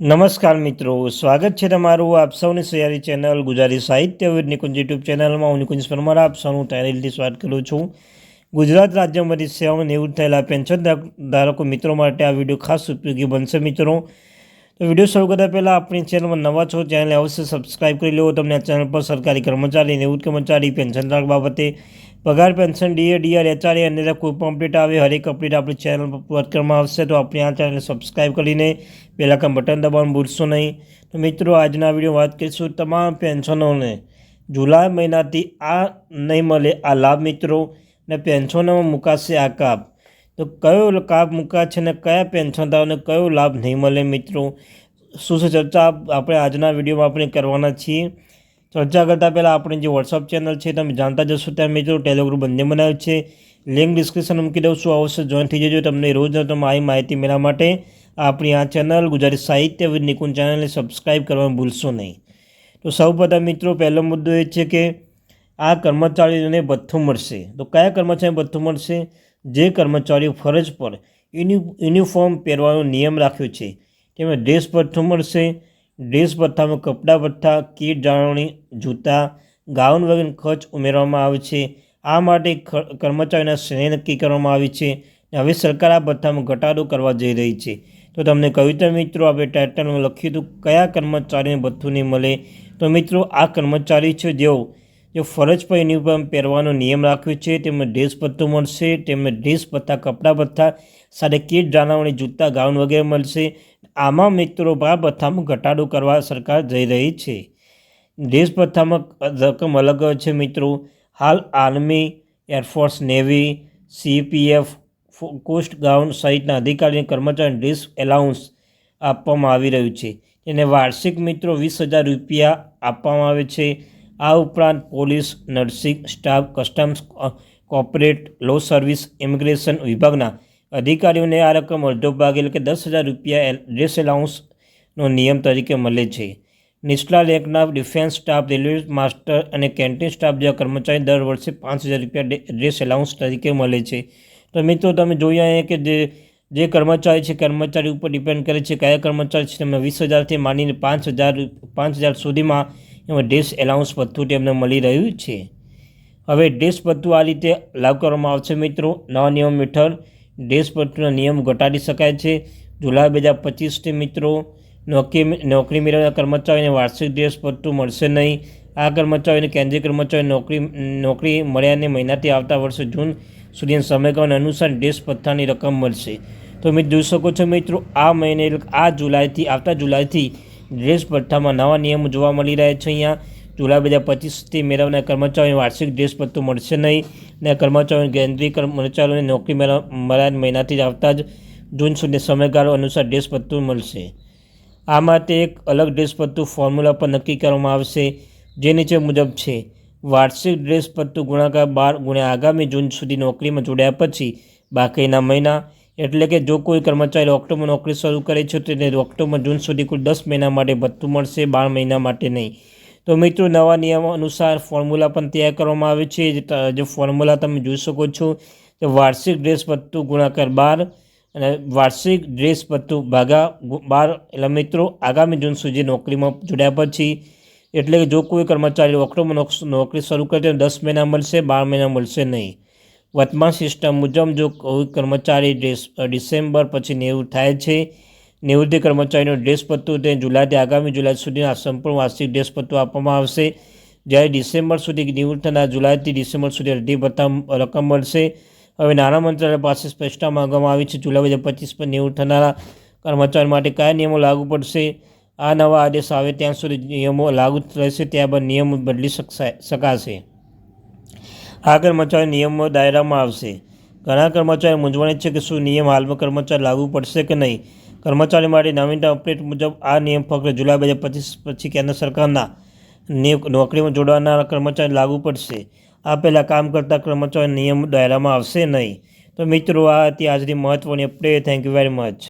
નમસ્કાર મિત્રો, સ્વાગત છે તમારું આપ સૌની સયારી ચેનલ ગુજરાતી સાહિત્ય વિદ નિકુંજ યુટ્યુબ ચેનલમાં. હું નિકુંજ પરમાર, આપ સૌનું ટાઇલથી સ્વાગત કરું છું. ગુજરાત રાજ્યમાંથી સેવામાં નિવૃત્ત થયેલા પેન્શન ધારકો મિત્રો માટે આ વીડિયો ખાસ ઉપયોગી બનશે મિત્રો. તો વીડિયો શરૂ કરતા પહેલાં આપણી ચેનલમાં નવા છો ચેનલ અવશ્ય સબસ્ક્રાઇબ કરી લેવો. તમને આ ચેનલ પર સરકારી કર્મચારી, નિવૃત્ત કર્મચારી, પેન્શન ધારક બાબતે પગાર પેન્શન ડીએ ડીઆર એચઆર અને કોઈ પણ અપડેટ આવે, હરેક અપડેટ આપણી ચેનલ પર કરવામાં આવશે, તો આપણે આ ચેનલ સબસ્ક્રાઈબ કરીને પહેલાં કાં બટન દબાવવાનું ભૂલશો નહીં. તો મિત્રો, આજના વીડિયો વાત કરીશું તમામ પેન્શનોને જુલાઈ મહિનાથી આ નહીં મળે આ લાભ મિત્રો, ને પેન્શનોમાં મુકાશે આ કાપ. તો કયો કાપ મુકા છે ને કયા પેન્શનદારોને કયો લાભ નહીં મળે મિત્રો? શું છે ચર્ચા આપણે આજના વિડીયોમાં આપણે કરવાના છીએ? ચર્ચા કરતાં પહેલાં આપણી જે વોટ્સઅપ ચેનલ છે, તમે જાણતા જશો ત્યાં મિત્રો ટેલિગ્રુપ બંને બનાવ્યું છે. લિંક ડિસ્ક્રિપ્શન મૂકી દઉં છું. અવશ્ય જોઈન થઈ જજો. તમને રોજ તમે આવી માહિતી મેળવવા માટે આપણી આ ચેનલ ગુજરાતી સાહિત્ય વિદ નિકુંજ ચેનલને સબસ્ક્રાઈબ કરવાનું ભૂલશો નહીં. તો સૌપ્રથમ મિત્રો, પહેલો મુદ્દો એ છે કે આ કર્મચારીઓને ભથ્થું મળશે. તો કયા કર્મચારીને ભથ્થું મળશે? જે કર્મચારીઓ ફરજ પર યુનિફોર્મ પહેરવાનો નિયમ રાખ્યો છે, તેમાં ડ્રેસ ભથ્થું મળશે. ડ્રેસ ભથ્થામાં કપડાં ભથ્થા, કીટ, જાળવણી, જૂતા, ગાઉન વગેરે ખર્ચ ઉમેરવામાં આવે છે. આ માટે કર્મચારીના શ્રેણી નક્કી કરવામાં આવી છે હવે સરકાર આ ભથ્થામાં ઘટાડો કરવા જઈ રહી છે. તો તમને કવિતા મિત્રો, આપણે ટાઇટલમાં લખ્યું હતું, કયા કર્મચારીને ભથ્થું નહીં મળે? તો મિત્રો, આ કર્મચારી છે જેઓ જે ફરજ પર યુનિફોર્મ પહેરવાનો નિયમ રાખ્યો છે, તેમને ડ્રેસ ભથ્થું મળશે, તેમને ડ્રેસ ભથ્થા, કપડાં ભથ્થા, સાથે કીટ, જાળવણી, જૂતા, ગાઉન વગેરે મળશે આમાં મિત્રો આ ભથ્થામાં ઘટાડો કરવા સરકાર જઈ રહી છે. દેશ ભથ્થામાં રકમ અલગ છે મિત્રો. હાલ army, air force, navy, CPF, coast gown સહિતના અધિકારીઓ કર્મચારી ડ્રેસ એલાઉન્સ આપવામાં આવી રહ્યું છે. એને વાર્ષિક મિત્રો વીસ હજાર રૂપિયા આપવામાં આવે છે. આ ઉપરાંત police, nursing staff, customs corporate, law service, immigration વિભાગના અધિકારીઓને આ રકમ અડધો ભાગ એટલે કે દસ હજાર રૂપિયા ડ્રેસ એલાઉન્સનો નિયમ તરીકે મળે છે. નિષ્ઠા રેન્કના ડિફેન્સ સ્ટાફ, રેલવે માસ્ટર અને કેન્ટીન સ્ટાફ જેવા કર્મચારી દર વર્ષે પાંચ હજાર રૂપિયા ડ્રેસ એલાઉન્સ તરીકે મળે છે. તો મિત્રો, તમે જોયા અહીંયા કે જે જે કર્મચારી છે, કર્મચારી ઉપર ડિપેન્ડ કરે છે, કયા કર્મચારી છે, તેમને વીસ હજારથી માંડીને પાંચ હજાર પાંચ હજાર સુધીમાં એમાં ડ્રેસ એલાઉન્સ ભથ્થું તેમને મળી રહ્યું છે. હવે ડ્રેસ ભથ્થું આ રીતે લાગુ કરવામાં આવશે મિત્રો. નવા નિયમ હેઠળ દેશભક્તિનો નિયમ ઘટાડી શકાય છે. જુલાઈ બે હજાર પચીસથી મિત્રો, નોકરી નોકરી મેળવતા કર્મચારીઓને વાર્ષિક દેશભક્તું મળશે નહીં. આ કર્મચારીઓને કેન્દ્રીય કર્મચારી નોકરી નોકરી મળ્યાને મહિનાથી આવતા વર્ષે જૂન સુધીના સમયગાળા અનુસાર ભથ્થાની રકમ મળશે. તો મિત્રો જોઈ શકો છો મિત્રો, આ મહિને, આ જુલાઈથી, આવતા જુલાઈથી ડ્રેસ પથ્થામાં નવા નિયમો જોવા મળી રહ્યા છે અહીંયા. જુલાઈ બે હજાર પચીસથી મેળવનાર કર્મચારીઓને વાર્ષિક ડ્રેસ ભથ્થું મળશે નહીં. ને કર્મચારીઓને કેન્દ્રીય કર્મચારીઓને નોકરી મળ્યા મહિનાથી આવતા જ જૂન સુધી સમયગાળો અનુસાર ડ્રેસ ભથ્થું મળશે. આ માટે એક અલગ ડ્રેસ ભથ્થું ફોર્મ્યુલા પર નક્કી કરવામાં આવશે, જે નીચે મુજબ છે. વાર્ષિક ડ્રેસ ભથ્થું ગુણાકાર બાર ગુણ્યા આગામી જૂન સુધી નોકરીમાં જોડ્યા પછી બાકીના મહિના, એટલે કે જો કોઈ કર્મચારી ઓક્ટોબર નોકરી શરૂ કરે છે તો તેને ઓક્ટોબર જૂન સુધી કુલ દસ મહિના માટે ભથ્થું મળશે, બાર મહિના માટે નહીં. તો મિત્રો, નવા નિયમો અનુસાર ફોર્મ્યુલા પણ તૈયાર કરવામાં આવે છે. જે ફોર્મ્યુલા તમે જોઈ શકો છો કે વાર્ષિક ડ્રેસ પત્તું ગુણાકાર બાર અને વાર્ષિક ડ્રેસ પત્તું ભાગા બાર. એટલે મિત્રો, આગામી જૂન સુધી નોકરીમાં જોડ્યા પછી, એટલે કે જો કોઈ કર્મચારી ઓક્ટોબર નોકરી શરૂ કરે તો દસ મહિના મળશે, બાર મહિના મળશે નહીં. વર્તમાન સિસ્ટમ મુજબ જો કોઈ કર્મચારી ડિસેમ્બર પછી નેવું થાય છે નિવૃત્તિ કર્મચારીનો ડ્રેસ તે જુલાઈથી આગામી જુલાઈ સુધીના સંપૂર્ણ વાર્ષિક ડ્રેસ આપવામાં આવશે. જ્યારે ડિસેમ્બર સુધી નિવૃત્ત થનાર જુલાઈથી ડિસેમ્બર સુધી અડધી ભથ્થા રકમ મળશે. હવે નાણાં મંત્રાલય પાસે સ્પષ્ટતા માંગવામાં આવી છે. જુલાઈ બે પચીસ પર નિવૃત્ત થનારા કર્મચારી માટે કયા નિયમો લાગુ પડશે? આ નવા આદેશ આવે ત્યાં સુધી નિયમો લાગુ રહેશે, ત્યારબાદ નિયમો બદલી શકાશે. આ કર્મચારી નિયમો દાયરામાં આવશે. ઘણા કર્મચારી મૂંઝવણ છે કે શું નિયમ હાલમાં કર્મચારી લાગુ પડશે કે નહીં? કર્મચારી માટે નવીનતમ અપડેટ મુજબ આ નિયમ ફક્ત જુલાઈ બે હજાર પચીસ પછી કેન્દ્ર સરકારના નોકરીમાં જોડવાના કર્મચારી લાગુ પડશે. આ પહેલાં કામ કરતા કર્મચારી નિયમ દાયરામાં આવશે નહીં. તો મિત્રો, આ હતી આજની મહત્ત્વની update. Thank you very much